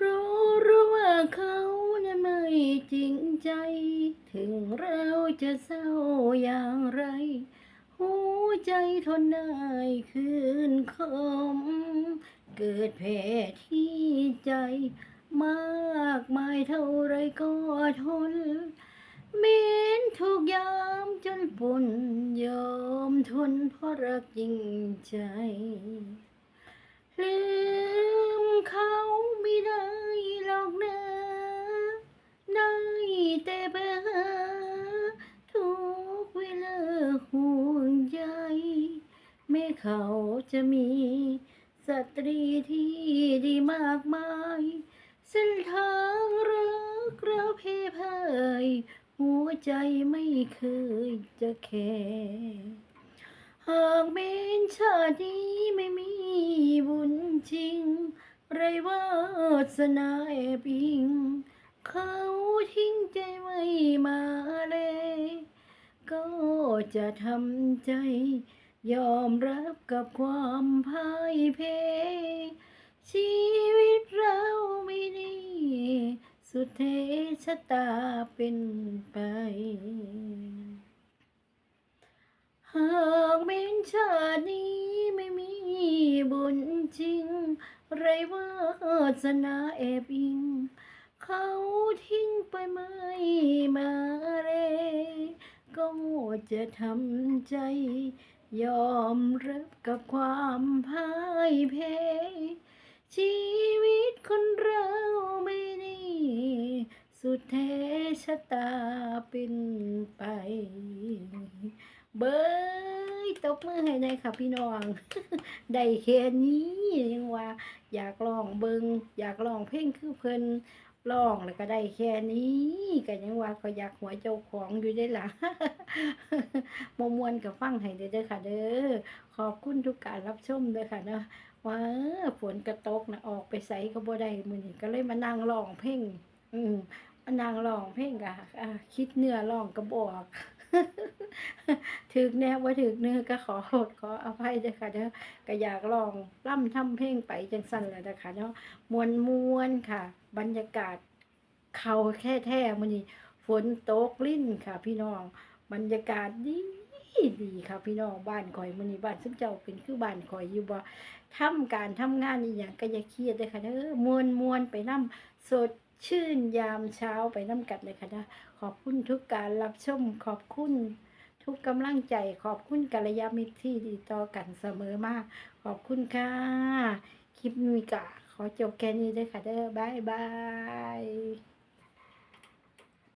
เพราะรู้ว่าเขานั้นไม่จริงใจ ถึงเราจะเศร้าอย่างไร หัวใจทนได้คืนคม เกิดแผลที่ใจ มากมายเท่าไรก็ทนเม้นทุกยามจนปุ่นยอมทนเพราะรักจริงใจ ม้เขาจะมีสตรีที่ดีมากมาย เส้นทางรักเราเพพายหัวใจไม่เคยจะแคร์หากเมนชาตินี้ไม่มีบุญจริง ไรว่าสนาแอบอิง เขาทิ้งใจไม่มาเลย ก็จะทำใจ ยอมรับกับความพ่ายแพ้ชีวิตเราไม่ดีสุดเทชะตาเป็นไป หากเม้นชาตินี้ไม่มีบุญจริง ไรว่าสนาแอบอิง เขาทิ้งไปไม่มา ก็จะทำใจ ยอมรับกับความพ่ายแพ้ชีวิตคนเราไม่ดีสุดแท้ชะตาเป็นไป เบยตบมือให้ได้ค่ะพี่น้อง ได้แค่นี้ยังว่า อยากลองเบิงอยากลองเพลงคือเพิ่นร้องแล้วก็ได้แค่นี้ก็ยังว่าก็อยากหัวเจ้าของอยู่ได้ล่ะมมวนกับฟังให้เด้อค่ะ เด้อขอบคุณทุกการรับชมเด้อค่ะเนาะว่าฝนกระตกนะออกไปใส่ก็บ่ได้มือนี้ก็เลยมานั่งร้องเพลงอืม มางร้องเพลงกะอ่าคิดเนื้อร้องก็บอกถึกแน่ว่าถึกเนื้อก็ขอโทษขออภัยด้วยค่ะเด้อก็อยากลองร่ำทำเพลงไปจังสั้นแหล้วนะคะเนาะมวนมวนค่ะ บรรยากาศเขาแค่แท้มื้อนี้ฝนตกลิ้นค่ะ พี่น้อง บรรยากาศดีดีค่ะพี่น้องบ้านข่อยมื้อนี้บ้านซึ่งเจ้าเป็นคือบ้านข่อยอยู่บ่ทำการทำงานอีหยังก็อย่าเครียดเด้อค่ะเด้อมวนมวนไปนํสด ชื่นยามเช้าไปน้ำกัดเลยค่ะเด้อขอบคุณทุกการรับชม ขอบคุณทุกกำลังใจ ขอบคุณกัลยาณมิตรที่ดีต่อกันเสมอมาก ขอบคุณค่ะ คลิปนี้กะขอจบแค่นี้เลยค่ะเด้อบายบาย